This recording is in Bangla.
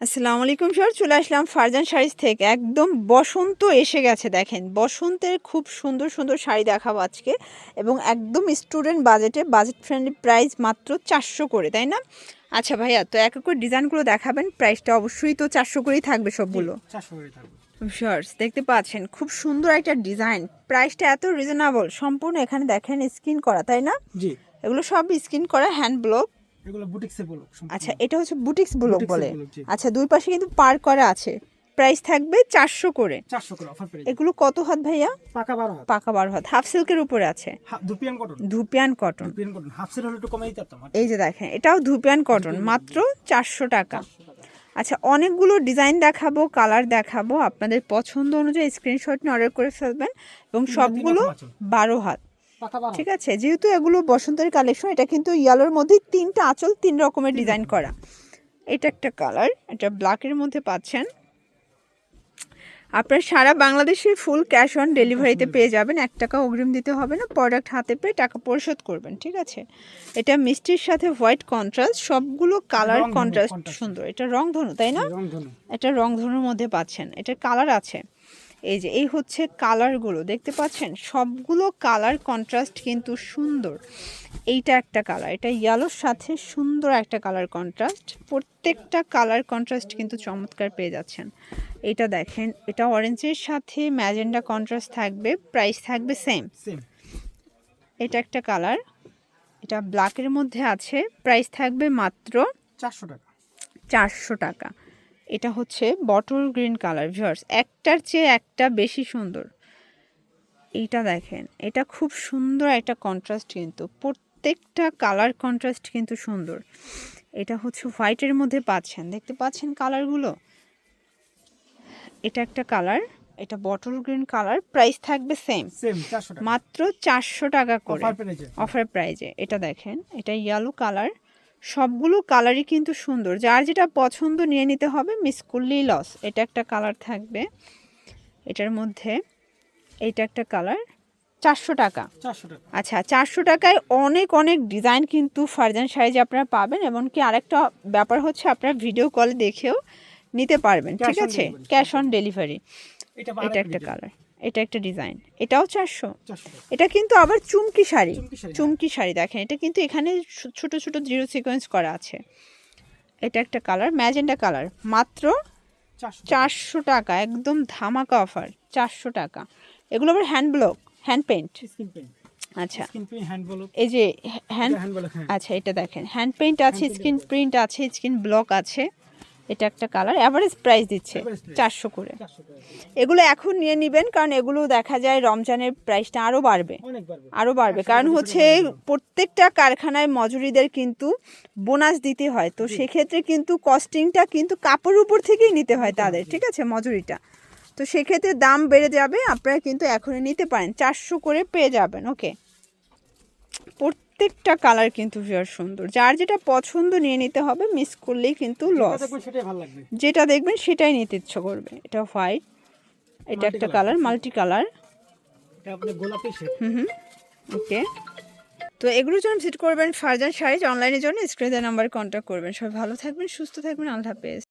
আসসালামু আলাইকুম স্যার চলে আসলাম ফারজান শাড়িজ থেকে। একদম বসন্ত এসে গেছে দেখেন। বসন্তের খুব সুন্দর সুন্দর শাড়ি দেখাবো আজকে। এবং একদম স্টুডেন্ট বাজেটে বাজেট ফ্রেন্ডলি প্রাইস মাত্র চারশো করে তাই না? আচ্ছা ভাইয়া তো এক এক করে ডিজাইনগুলো দেখাবেন। প্রাইসটা অবশ্যই তো চারশো করেই থাকবে সবগুলো। চারশো করে থাকবে। শার্টস দেখতে পাচ্ছেন খুব সুন্দর একটা ডিজাইন প্রাইসটা এত রিজনেবল সম্পূর্ণ এখানে দেখেন স্ক্রিন করা তাই না? জি। এগুলো সব স্ক্রিন করা হ্যান্ড ব্লক এগুলো আচ্ছা এটা হচ্ছে বুটিক্স ব্লক বলে। আচ্ছা দুই পাশে কিন্তু পার করা আছে। প্রাইস থাকবে চারশো করে। চারশো করে অফার পেয়ে এগুলো কত হাত ভাইয়া? পাকা বারো হাত। পাকা বারো হাত। হাফ সিল্কের উপরে আছে। Cotton dupion cotton dupion cotton half set হলে একটু কমাই দিতে এই যে দেখেন এটাও ধুপিয়ান কটন মাত্র চারশো টাকা। আচ্ছা অনেকগুলো ডিজাইন দেখাবো কালার দেখাবো। আপনাদের পছন্দ অনুযায়ী স্ক্রিনশট নিয়ে অর্ডার করে ফেলবেন এবং সবগুলো বারো হাত। ঠিক আছে যেহেতু এগুলো বসন্তের কালেকশন এটা কিন্তু ইয়ালোর মধ্যে তিনটা আঁচল তিন রকমের ডিজাইন করা। এটা একটা কালার এটা ব্ল্যাকের মধ্যে পাচ্ছেন। আপনার সারা বাংলাদেশে ফুল ক্যাশ অন ডেলিভারিতে পেয়ে যাবেন। এক টাকা অগ্রিম দিতে হবে না প্রোডাক্ট হাতে পেয়ে টাকা পরিশোধ করবেন ঠিক আছে? এটা মিষ্টির সাথে হোয়াইট কন্ট্রাস্ট সবগুলো কালার কন্ট্রাস্ট সুন্দর। এটা রংধনু তাই না? এটা রংধনুর মধ্যে পাচ্ছেন। এটা কালার আছে। এই যে এই হচ্ছে কালারগুলো দেখতে পাচ্ছেন? সবগুলো কালার কন্ট্রাস্ট কিন্তু সুন্দর। এইটা একটা কালার এটা ইয়েলোর সাথে সুন্দর একটা কালার কন্ট্রাস্ট প্রত্যেকটা কালার কন্ট্রাস্ট কিন্তু চমৎকার পেয়ে যাচ্ছেন। এটা দেখেন এটা অরেঞ্জের সাথে ম্যাজেন্ডা কন্ট্রাস্ট থাকবে প্রাইস থাকবে সেম এটা একটা কালার এটা ব্ল্যাকের মধ্যে আছে প্রাইস থাকবে মাত্র চারশো টাকা। চারশো টাকা। এটা হচ্ছে বটল গ্রিন কালার ভিউয়ার্স। একটার চেয়ে একটা বেশি সুন্দর। এইটা দেখেন এটা খুব সুন্দর একটা কন্ট্রাস্ট কিন্তু। প্রত্যেকটা কালার কন্ট্রাস্ট কিন্তু সুন্দর। এটা হচ্ছে হোয়াইটের মধ্যে পাচ্ছেন। দেখতে পাচ্ছেন কালারগুলো এটা একটা কালার এটা বটল গ্রিন কালার প্রাইস থাকবে সেম মাত্র চারশো টাকা করে। অফার প্রাইজে এটা দেখেন এটা ইয়েলো কালার সবগুলো কালারই কিন্তু সুন্দর। যার যেটা পছন্দ নিয়ে নিতে হবে মিস করলেই লস এটা একটা কালার থাকবে। এটার মধ্যে এইটা একটা কালার চারশো টাকা। আচ্ছা চারশো টাকায় অনেক অনেক ডিজাইন কিন্তু ফারজান সাইজে আপনারা পাবেন এমনকি আরেকটা ব্যাপার হচ্ছে আপনারা ভিডিও কলে দেখেও নিতে পারবেন ঠিক আছে? ক্যাশ অন ডেলিভারি এটা এটা একটা কালার এটা একটা ডিজাইন। এটাও চারশো। এটা কিন্তু আবার চুমকি শাড়ি। চুমকি শাড়ি, হ্যাঁ। দেখেন এটা কিন্তু এখানে ছোট ছোট জিরো সিকোয়েন্স করা আছে। এটা একটা কালার ম্যাজেন্ডা কালার। মাত্র চারশো টাকা। একদম ধামাকা অফার চারশো টাকা। এগুলো আবার হ্যান্ড ব্লক হ্যান্ড পেন্ট আচ্ছা। পেন্ট এই যে হ্যান্ড হ্যাঁ। আচ্ছা এটা দেখেন। হ্যান্ড পেইন্ট আছে স্ক্রিন প্রিন্ট আছে স্ক্রিন ব্লক আছে। এটা একটা কালার অ্যাভারেজ প্রাইস দিচ্ছে চারশো করে। এগুলো এখন নিয়ে নেবেন কারণ এগুলো দেখা যায় রমজানের প্রাইসটা আরও বাড়বে। আরও বাড়বে। কারণ হচ্ছে প্রত্যেকটা কারখানায় মজুরিদের কিন্তু বোনাস দিতে হয়। তো সেক্ষেত্রে কিন্তু কস্টিংটা কিন্তু কাপড়ের উপর থেকেই নিতে হয় তাদের ঠিক আছে মজুরিটা। তো সেক্ষেত্রে দাম বেড়ে যাবে আপনারা কিন্তু এখনই নিতে পারেন চারশো করে পেয়ে যাবেন ওকে প্রত্যেকটা কালার কিন্তু ভীষণ সুন্দর। যার যেটা পছন্দ নিয়ে নিতে হবে মিস করলেই কিন্তু লস যেটা দেখবেন সেটাই নিতে ইচ্ছে করবে। এটা হোয়াইট এটা একটা কালার মাল্টি কালার হুম হুম ওকে তো এগুলোর জন্য ভিজিট করবেন ফারজান শাড়িজ অনলাইনের জন্য স্ক্রিনের নাম্বারে কন্ট্যাক্ট করবেন। সবাই ভালো থাকবেন সুস্থ থাকবেন। আল্লাহ হাফেজ।